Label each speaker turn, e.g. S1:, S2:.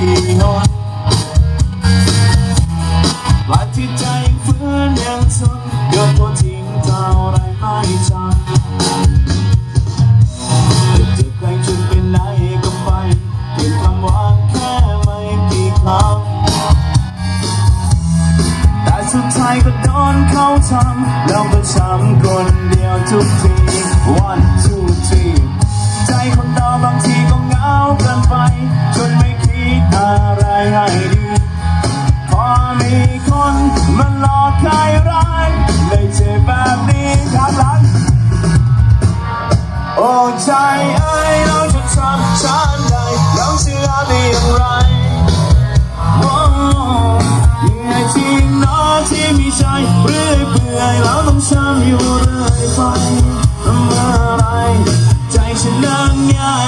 S1: อีกหนอยหลายที่ใจฝืนยังทนเกินตัวจริงเท่าไรไม่จำจะใครจนเป็นไหนก็ไปเปลี่ยนคำหวานแค่ไม่กี่คำแต่สุดท้ายก็โดนเขาทำแล้วก็ช้ำคนเดียวทุกทีวัน two มันหลอกใคร้ายไม่ใช่แบบนี้ครับหลังโอ้ใจไอ้เราจะทำฉันใดเราเชื่อได้อย่างไรโอ้ยังไงที่น้อที่มีใจเรื่อยเปื่อยล้วต้องช้ำอยู่เรื่อยไปทำอะไรใจฉันนั่งง่าย